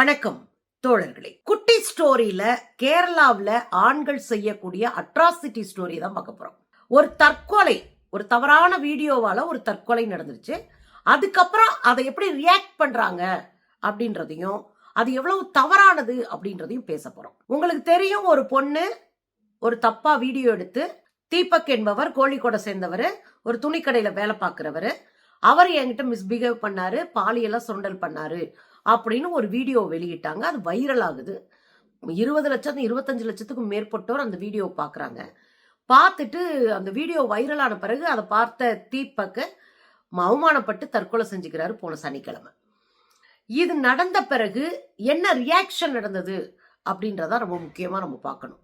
வணக்கம் தோழர்களே. குட்டி ஸ்டோரியில கேரளாவில் ஆண்கள் செய்யக்கூடிய அட்ராசிட்டி ஸ்டோரி தான் பார்க்க போறோம். ஒரு தற்கொலை ஒரு தவறான வீடியோவால ஒரு தற்கொலை நடந்துருச்சு. அதுக்கப்புறம் அதை எப்படி ரியாக்ட் பண்றாங்க அப்படின்றதையும் அது எவ்வளவு தவறானது அப்படின்றதையும் பேச போறோம். உங்களுக்கு தெரியும் ஒரு பொண்ணு ஒரு தப்பா வீடியோ எடுத்து தீபக் என்பவர் கோழிக்கோடை சேர்ந்தவர் ஒரு துணிக்கடையில வேலை பார்க்குறவர். அவர் என்கிட்ட மிஸ்பிஹேவ் பண்ணாரு பாலியெல்லாம் சுரண்டல் பண்ணாரு. அப்படின்னு ஒரு வீடியோ வெளியிட்டாங்க. அது வைரல் ஆகுது. இருபது லட்சம் இருபத்தஞ்சு லட்சத்துக்கும் மேற்பட்டோர் அந்த வீடியோ பார்க்குறாங்க பார்த்துட்டு அந்த வீடியோ வைரலான பிறகு அதை பார்த்த தீபக்கு அவமானப்பட்டு தற்கொலை செஞ்சுக்கிறாரு போன சனிக்கிழமை. இது நடந்த பிறகு என்ன ரியாக்ஷன் நடந்தது அப்படின்றத ரொம்ப முக்கியமாக நம்ம பார்க்கணும்.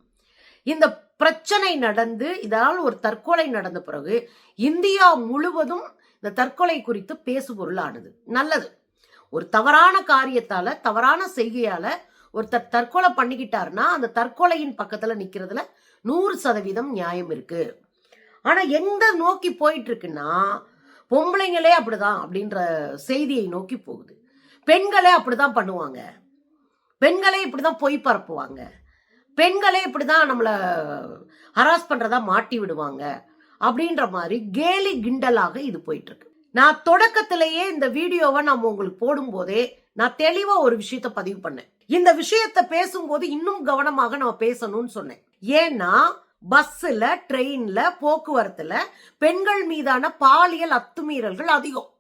இந்த பிரச்சனை நடந்து இதனால் ஒரு தற்கொலை நடந்த பிறகு இந்தியா முழுவதும் இந்த தற்கொலை குறித்து பேசுபொருள் ஆனது நல்லது. ஒரு தவறான காரியத்தால தவறான செய்கையால ஒருத்தர் தற்கொலை பண்ணிக்கிட்டாருன்னா அந்த தற்கொலையின் பக்கத்துல நிக்கிறதுல நூறு சதவீதம் நியாயம் இருக்கு. ஆனா எந்த நோக்கி போயிட்டு இருக்குன்னா பொம்பளைங்களே அப்படிதான் அப்படின்ற செய்தியை நோக்கி போகுது. பெண்களே அப்படிதான் பண்ணுவாங்க. பெண்களே இப்படிதான் பொய் பரப்புவாங்க. பெண்களே இப்படிதான் நம்மளை ஹராஸ் பண்றதா மாட்டி விடுவாங்க. அப்படின்ற மாதிரி கேலி கிண்டலாக இது போயிட்டு இருக்கு நான் தொடக்கத்திலேயே இந்த வீடியோவை நம்ம உங்களுக்கு போடும்போதே நான் தெளிவா ஒரு விஷயத்த பதிவு பண்ணேன். இந்த விஷயத்த பேசும்போது இன்னும் கவனமாக நம்ம பேசணும்னு சொன்னேன். ஏன்னா பஸ்ஸில் ட்ரெயின்ல போக்குவரத்துல பெண்கள் மீதான பாலியல் அத்துமீறல்கள் அதிகம்.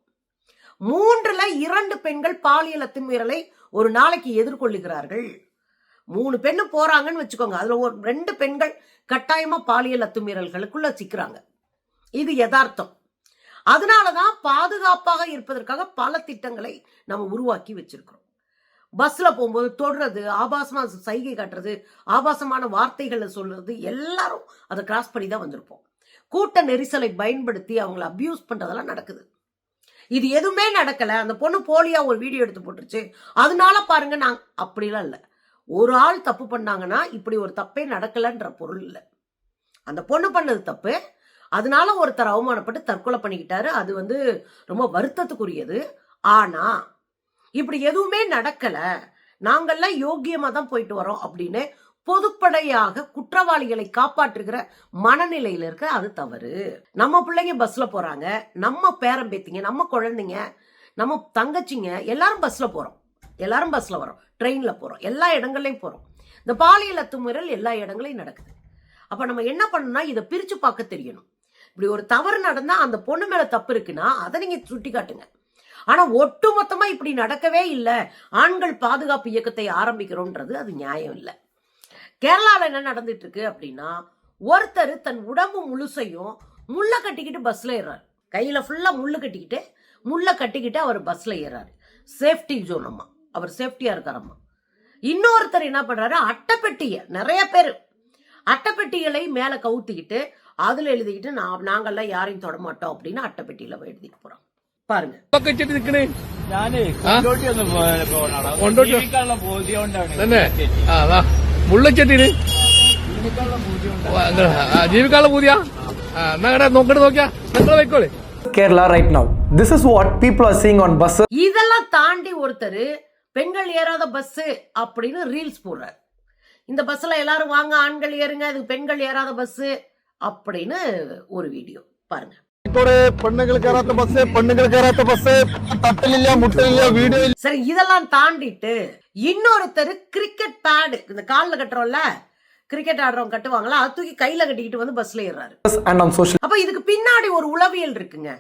மூன்றுல இரண்டு பெண்கள் பாலியல் அத்துமீறலை ஒரு நாளைக்கு எதிர்கொள்ளுகிறார்கள். மூணு பெண்ணு போறாங்கன்னு வச்சுக்கோங்க. அதுல ஒரு ரெண்டு பெண்கள் கட்டாயமா பாலியல் அத்துமீறல்களுக்குள்ள சிக்கிறாங்க. இது யதார்த்தம். அதனாலதான் பாதுகாப்பாக இருப்பதற்காக பல திட்டங்களை நம்ம உருவாக்கி வச்சிருக்கிறோம். பஸ்ல போகும்போது தொடுறது ஆபாசமா சைகை காட்டுறது ஆபாசமான வார்த்தைகளை சொல்றது எல்லாரும் அதை கிராஸ் பண்ணி தான் வந்திருப்போம். கூட்ட நெரிசலை பயன்படுத்தி அவங்கள அபியூஸ் பண்றதெல்லாம் நடக்குது. இது எதுவுமே நடக்கல. அந்த பொண்ணு போலியா ஒரு வீடியோ எடுத்து போட்டுருச்சு. அதனால பாருங்க நான் அப்படிலாம் இல்லை. ஒரு ஆள் தப்பு பண்ணாங்கன்னா இப்படி ஒரு தப்பே நடக்கலன்ற பொருள் இல்லை. அந்த பொண்ணு பண்ணது தப்பு அதனால ஒருத்தர் அவமானப்பட்டு தற்கொலை பண்ணிக்கிட்டாரு. அது வந்து ரொம்ப வருத்தத்துக்குரியது. ஆனா இப்படி எதுவுமே நடக்கல. நாங்கெல்லாம் யோக்கியமா தான் போயிட்டு வரோம் அப்படின்னு பொதுப்படையாக குற்றவாளிகளை காப்பாற்றுகிற மனநிலையில இருக்க அது தவறு. நம்ம பிள்ளைங்க பஸ்ல போறாங்க. நம்ம பேரம்பேத்திங்க நம்ம குழந்தைங்க நம்ம தங்கச்சிங்க எல்லாரும் பஸ்ல போறோம். எல்லாரும் பஸ்ல வரோம். ட்ரெயின்ல போறோம். எல்லா இடங்கள்லையும் போறோம். இந்த பாலியல் அத்துமீறல் எல்லா இடங்களையும் நடக்குது. அப்ப நம்ம என்ன பண்ணணும்னா இதை பிரிச்சு பார்க்க தெரியணும். இப்படி ஒரு தவறு நடந்தால் அந்த பொண்ணு மேலே தப்பு இருக்குன்னா அதை நீங்கள் சுட்டி காட்டுங்க ஒட்டு மொத்தமாக இப்படி நடக்கவே இல்லை. ஆண்கள் பாதுகாப்பு இயக்கத்தை ஆரம்பிக்கிறோன்றது அது நியாயம் இல்லை. கேரளாவில் என்ன நடந்துட்டு இருக்கு அப்படின்னா ஒருத்தர் தன் உடம்பு முழுசையும் முள்ளை கட்டிக்கிட்டு பஸ்ஸில் ஏறாரு. கையில் ஃபுல்லாக முள்ளு கட்டிக்கிட்டு முள்ளை கட்டிக்கிட்டு அவர் பஸ்ஸில் ஏறாரு. சேஃப்டி ஜோன் அம்மா. அவர் சேஃப்டியாக இருக்காரம்மா இன்னொருத்தர் என்ன பண்ணுறாரு அட்டைப்பெட்டியை நிறைய பேர் அட்டைப்பெட்டிகளை மேலே கவுத்திக்கிட்டு அதுல எழுதிக்கிட்டு நான் நாங்கெல்லாம் யாரையும் தொட மாட்டோம் அப்படின்னு அட்டைப்பெட்டியில எழுதிட்டு போறோம் பாருங்க പക്കച്ചിട്ട് നിക്കണേ ഞാനേ കൊണ്ടോട്ടി ഒന്ന് പോ- പോണാടാ. കൊണ്ടോട്ടി? ജീവിക്കാനുള്ള ബോധ്യം കൊണ്ടാണ് തന്നെ ആ വാ മുള്ളച്ചെട്ടിന് ജീവിക്കാനുള്ള ബോധ്യം കൊണ്ടാണ് ജീവിക്കാനുള്ള പൂതിയ ആ എന്നാ കട നോക്കട്ട് നോക്കിയാ നിങ്ങൾ വെക്കോളെ Kerala right now. This is what people are seeing on buses. இதெல்லாம் தாண்டி ஒருத்தர் பெண்கள் ஏறாத பஸ் அப்படின்னு ரீல்ஸ் போடுறாரு இந்த பஸ்ல எல்லாரும் வாங்க ஆண்கள் ஏறுங்க இது பெண்கள் ஏறாத பஸ் அப்படின்னு ஒரு வீடியோ. பாருங்க. சரி இதெல்லாம் தாண்டிட்டு இன்னொருத்தர் கிரிக்கெட் பேடு இந்த கால்ல கட்டுறோம்ல கிரிக்கெட் ஆடுறவங்க கட்டுவாங்களா அது தூக்கி கையில கட்டிக்கிட்டு வந்து பஸ்ல ஏறாரு அப்ப இதுக்கு பின்னாடி ஒரு உளவியல் இருக்குங்க.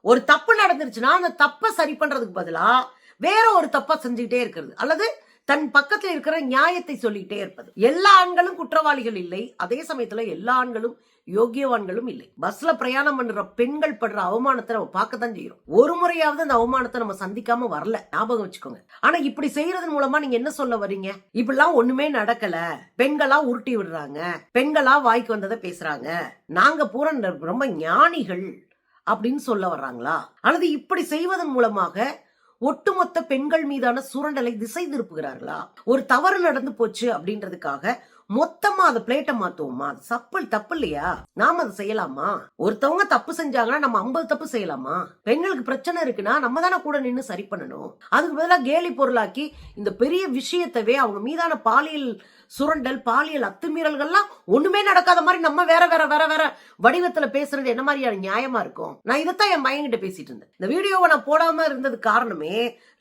ஒரு தப்பு நடந்துருச்சுன்னா அந்த தப்பை சரி பண்றதுக்கு பதிலா வேற ஒரு தப்பை செஞ்சுக்கிட்டே இருக்கிறது. அல்லது தன் பக்கத்தில் இருக்கிற நியாயத்தை சொல்லிக்கிட்டே இருப்பது. எல்லா ஆண்களும் குற்றவாளிகள் இல்லை. அதே சமயத்துல எல்லா ஆண்களும் யோக்கியவான்களும் இல்லை. பஸ்ல பிரயாணம் பண்ற பெண்கள் படுற அவமானத்தை நம்ம பார்க்கத்தான் செய்யறோம் ஒரு முறையாவது அந்த அவமானத்தை நம்ம சந்திக்காம வரல. ஞாபகம் வச்சுக்கோங்க. ஆனா இப்படி செய்யறதன் மூலமா நீங்க என்ன சொல்ல வர்றீங்க இப்படிலாம் ஒண்ணுமே நடக்கல. பெண்களா உருட்டி விடுறாங்க. பெண்களா வாய்க்கு வந்ததை பேசுறாங்க. நாங்க பூரா ரொம்ப ஞானிகள் அப்படின்னு சொல்ல வர்றாங்களா? அல்லது இப்படி செய்வதன் மூலமாக ஒட்டுமொத்த பெண்கள் மீதான சுரண்டலை திசை திருப்புகிறார்களா? ஒரு தவறு நடந்து போச்சு அப்படின்றதுக்காக மொத்தமா அந்த பிளேட்டை மாத்துவோமா? அது சப்பல் தப்பு இல்லையா? நாம அதை செய்யலாமா? ஒருத்தவங்க தப்பு செஞ்சாங்கன்னா நம்ம ஐம்பது தப்பு செய்யலாமா? பெண்களுக்கு பிரச்சனை இருக்குன்னா நம்ம தானே கூட நின்று சரி பண்ணணும். அதுக்கு பதிலாக கேலி பொருளாக்கி இந்த பெரிய விஷயத்தவே அவங்க மீதான பாலியல் சுரண்டல் பாலியல் அத்துமீறல்கள்லாம் ஒண்ணுமே நடக்காத மாதிரி நம்ம வேற வேற வேற வேற வடிவத்துல பேசுறது என்ன மாதிரியான நியாயமா இருக்கும்? நான் இதைத்தான் என் பையன்கிட்ட பேசிட்டு இருந்தேன். இந்த வீடியோவை நான் போடாம இருந்தது காரணமே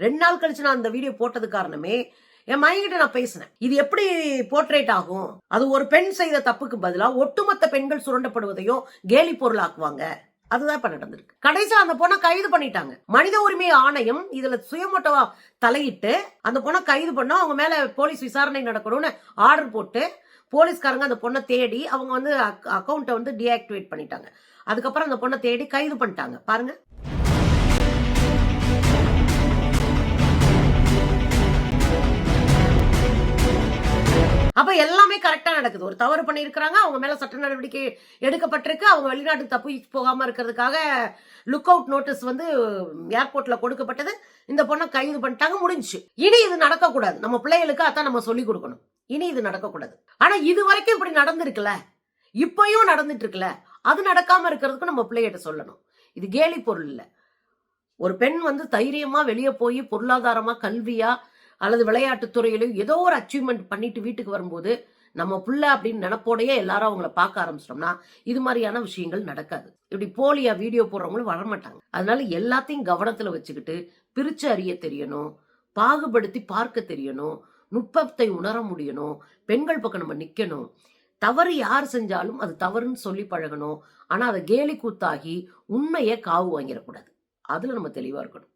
ரெண்டு நாள் கழிச்சு நான் அந்த வீடியோ போட்டது காரணமே என் மையன்கிட்ட நான் பேசினேன். இது எப்படி போர்ட்ரேட் ஆகும்? அது ஒரு பெண் செய்த தப்புக்கு பதிலாக ஒட்டுமொத்த பெண்கள் சுரண்டப்படுவதையும் கேலி பொருளாக்குவாங்க. அதுதான் இப்ப நடந்திருக்கு. கடைசி அந்த பொண்ணை கைது பண்ணிட்டாங்க. மனித உரிமை ஆணையம் இதுல சுயமோட்டவா தலையிட்டு அந்த பொண்ணை கைது பண்ணா அவங்க மேல போலீஸ் விசாரணை நடக்கணும்னு ஆர்டர் போட்டு போலீஸ்காரங்க அந்த பொண்ணை தேடி அவங்க வந்து அக்கௌண்ட்டை வந்து டீஆக்டிவேட் பண்ணிட்டாங்க. அதுக்கப்புறம் அந்த பொண்ணை தேடி கைது பண்ணிட்டாங்க. பாருங்க. அப்ப எல்லாமே கரெக்டா நடக்குது. ஒரு தவறு பண்ணியிருக்கிறாங்க அவங்க மேல சட்ட நடவடிக்கை எடுக்கப்பட்டிருக்கு. அவங்க வெளிநாட்டுக்கு தப்பி போகாம இருக்கிறதுக்காக லுக் அவுட் நோட்டீஸ் வந்து ஏர்போர்ட்ல கொடுக்கப்பட்டது. இந்த பொண்ணை கைது பண்ணிட்டாங்க முடிஞ்சுச்சு. இனி இது நடக்கக்கூடாது. நம்ம பிள்ளைகளுக்கு அதான் நம்ம சொல்லி கொடுக்கணும். இனி இது நடக்கக்கூடாது. ஆனா இது வரைக்கும் இப்படி நடந்திருக்குல்ல? இப்பயும் நடந்துட்டு இருக்குல்ல அது நடக்காம இருக்கிறதுக்கு நம்ம பிள்ளைகிட்ட சொல்லணும். இது கேலி பொருள் இல்லை. ஒரு பெண் வந்து தைரியமா வெளியே போய் பொருளாதாரமா கல்வியா அல்லது விளையாட்டுத்துறையிலையும் ஏதோ ஒரு அச்சீவ்மெண்ட் பண்ணிட்டு வீட்டுக்கு வரும்போது நம்ம புள்ள அப்படின்னு நினப்போடையே எல்லாரும் அவங்கள பார்க்க ஆரம்பிச்சிட்டோம்னா இது மாதிரியான விஷயங்கள் நடக்காது. இப்படி போலியா வீடியோ போடுறவங்களும் வரமாட்டாங்க அதனால எல்லாத்தையும் கவனத்துல வச்சுக்கிட்டு பிரிச்சு அறிய தெரியணும் பாகுபடுத்தி பார்க்க தெரியணும் நுட்பத்தை உணர முடியணும் பெண்கள் பக்கம் நம்ம நிக்கணும். தவறு யார் செஞ்சாலும் அது தவறுன்னு சொல்லி பழகணும். ஆனா அதை கேலி கூத்தாகி உண்மையை காவு வாங்கிடக்கூடாது. அதுல நம்ம தெளிவா இருக்கணும்.